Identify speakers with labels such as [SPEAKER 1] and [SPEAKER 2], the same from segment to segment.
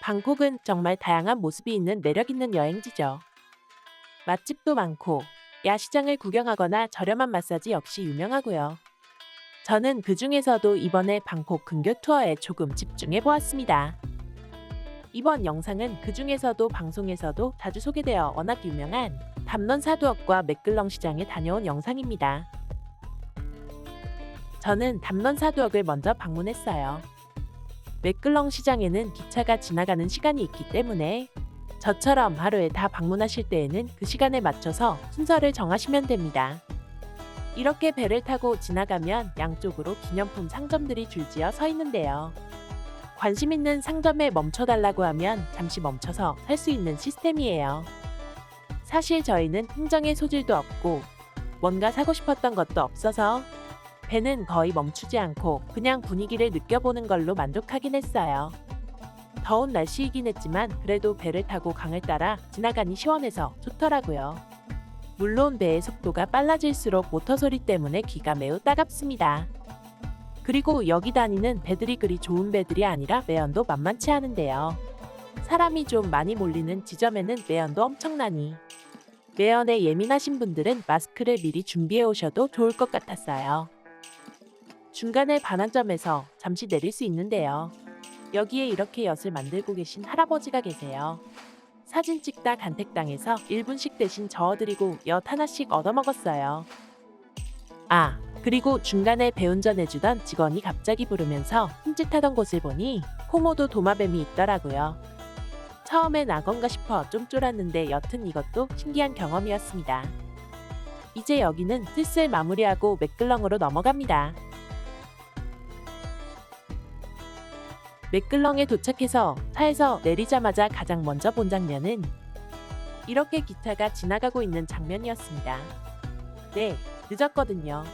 [SPEAKER 1] 방콕은 정말 다양한 모습이 있는 매력 있는 여행지죠. 맛집도 많고 야시장을 구경하거나 저렴한 마사지 역시 유명하고요. 저는 그 중에서도 이번에 방콕 근교 투어에 조금 집중해 보았습니다. 이번 영상은 그 중에서도 방송에서도 자주 소개되어 워낙 유명한 담론 사두역과 맥글렁 시장에 다녀온 영상입니다. 저는 담론 사두역을 먼저 방문했어요. 맥글렁 시장에는 기차가 지나가는 시간이 있기 때문에 저처럼 하루에 다 방문하실 때에는 그 시간에 맞춰서 순서를 정하시면 됩니다. 이렇게 배를 타고 지나가면 양쪽으로 기념품 상점들이 줄지어 서 있는데요. 관심 있는 상점에 멈춰달라고 하면 잠시 멈춰서 살 수 있는 시스템이에요. 사실 저희는 흥정의 소질도 없고 뭔가 사고 싶었던 것도 없어서 배는 거의 멈추지 않고 그냥 분위기를 느껴보는 걸로 만족하긴 했어요. 더운 날씨이긴 했지만 그래도 배를 타고 강을 따라 지나가니 시원해서 좋더라고요. 물론 배의 속도가 빨라질수록 모터 소리 때문에 귀가 매우 따갑습니다. 그리고 여기 다니는 배들이 그리 좋은 배들이 아니라 매연도 만만치 않은데요. 사람이 좀 많이 몰리는 지점에는 매연도 엄청나니 매연에 예민하신 분들은 마스크를 미리 준비해 오셔도 좋을 것 같았어요. 중간에 반환점에서 잠시 내릴 수 있는데요. 여기에 이렇게 엿을 만들고 계신 할아버지가 계세요. 사진 찍다 간택당해서 1분씩 대신 저어드리고 엿 하나씩 얻어먹었어요. 아, 그리고 중간에 배운전해주던 직원이 갑자기 부르면서 흠칫하던 곳을 보니 코모도 도마뱀이 있더라고요. 처음엔 악어인가 싶어 좀 쫄았는데 여튼 이것도 신기한 경험이었습니다. 이제 여기는 슬슬 마무리하고 맥글렁으로 넘어갑니다. 맥글렁에 도착해서 차에서 내리자마자 가장 먼저 본 장면은 이렇게 기차가 지나가고 있는 장면이었습니다. 네, 늦었거든요.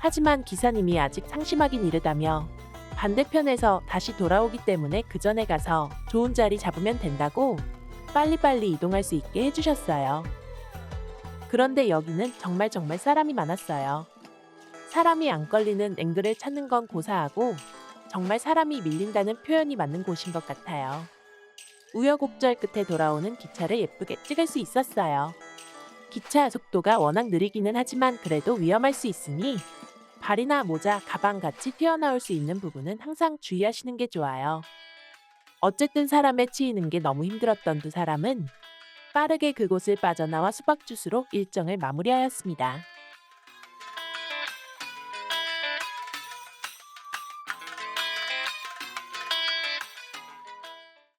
[SPEAKER 1] 하지만 기사님이 아직 상심하긴 이르다며 반대편에서 다시 돌아오기 때문에 그 전에 가서 좋은 자리 잡으면 된다고 빨리빨리 이동할 수 있게 해주셨어요. 그런데 여기는 정말 정말 사람이 많았어요. 사람이 안 걸리는 앵글을 찾는 건 고사하고 정말 사람이 밀린다는 표현이 맞는 곳인 것 같아요. 우여곡절 끝에 돌아오는 기차를 예쁘게 찍을 수 있었어요. 기차 속도가 워낙 느리기는 하지만 그래도 위험할 수 있으니 발이나 모자, 가방 같이 튀어나올 수 있는 부분은 항상 주의하시는 게 좋아요. 어쨌든 사람에 치이는 게 너무 힘들었던 두 사람은 빠르게 그곳을 빠져나와 수박 주스로 일정을 마무리하였습니다.